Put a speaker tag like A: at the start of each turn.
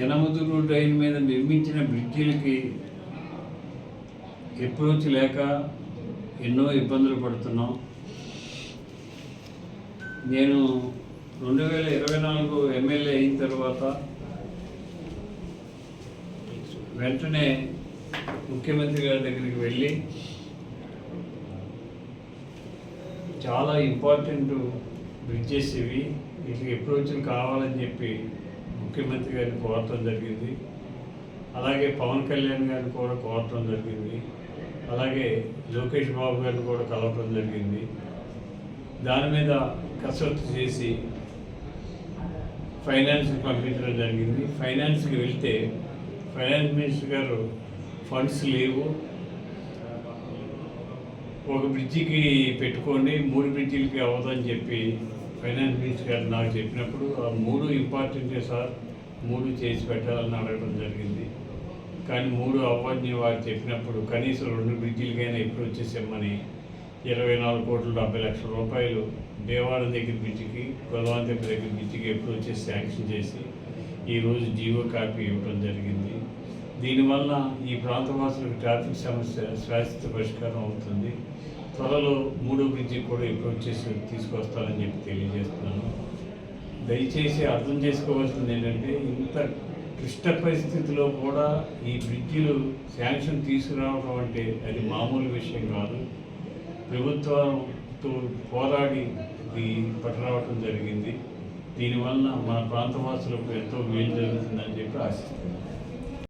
A: Yanamaduru drain మీద నిర్మించిన బ్రిడ్జీలకి approach లేక ఎన్నో ఇబ్బందులు పడుతున్నాం. నేను రెండు వేల ఇరవై నాలుగు ఎమ్మెల్యే అయిన తర్వాత వెంటనే ముఖ్యమంత్రి గారి దగ్గరికి వెళ్ళి చాలా ఇంపార్టెంట్ బ్రిడ్జెస్ ఇవి వీటికి అప్రోచ్లు కావాలని చెప్పి ముఖ్యమంత్రి గారిని కోరటం జరిగింది. అలాగే పవన్ కళ్యాణ్ గారిని కూడా కోరటం జరిగింది. అలాగే లోకేష్ బాబు గారిని కూడా కలవటం జరిగింది. దాని మీద కసరత్తు చేసి ఫైనాన్స్కి పంపించడం జరిగింది. ఫైనాన్స్కి వెళ్తే ఫైనాన్స్ మినిస్టర్ గారు ఫండ్స్ లేవు. ఒక బ్రిడ్జికి పెట్టుకోండి మూడు బ్రిడ్జిలకి అవ్వదని చెప్పి ఫైనాన్స్ మినిస్టర్ గారు నాకు చెప్పినప్పుడు ఆ మూడు ఇంపార్టెంటే సార్ మూడు చేసి పెట్టాలని అడగడం జరిగింది. కానీ మూడు అవ్వని వారు చెప్పినప్పుడు కనీసం రెండు బ్రిడ్జిలకైనా ఎప్పుడు వచ్చేసామని ఇరవై నాలుగు కోట్ల డెబ్బై లక్షల రూపాయలు దేవాడ దగ్గర బ్రిడ్జికి గొలవాంతెప్ప దగ్గర బ్రిడ్జికి ఎప్పుడు వచ్చేసి శాంక్షన్ చేసి ఈరోజు జీవో కాపీ ఇవ్వడం జరిగింది. దీనివల్ల ఈ ప్రాంతవాసులకు ట్రాఫిక్ సమస్య శాశ్వత పరిష్కారం అవుతుంది. త్వరలో మూడో బ్రిడ్జి కూడా ఎప్పుడు చేసి తీసుకొస్తానని చెప్పి తెలియజేస్తున్నాను. దయచేసి అర్థం చేసుకోవాల్సింది ఏంటంటే ఇంత క్లిష్ట పరిస్థితిలో కూడా ఈ బ్రిడ్జిలు శాంక్షన్ తీసుకురావడం అంటే అది మామూలు విషయం కాదు. ప్రభుత్వంతో పోరాడి ఇది పట్టురావటం జరిగింది. దీనివల్ల మన ప్రాంతవాసులకు ఎంతో మేలు జరుగుతుందని చెప్పి ఆశిస్తున్నాను.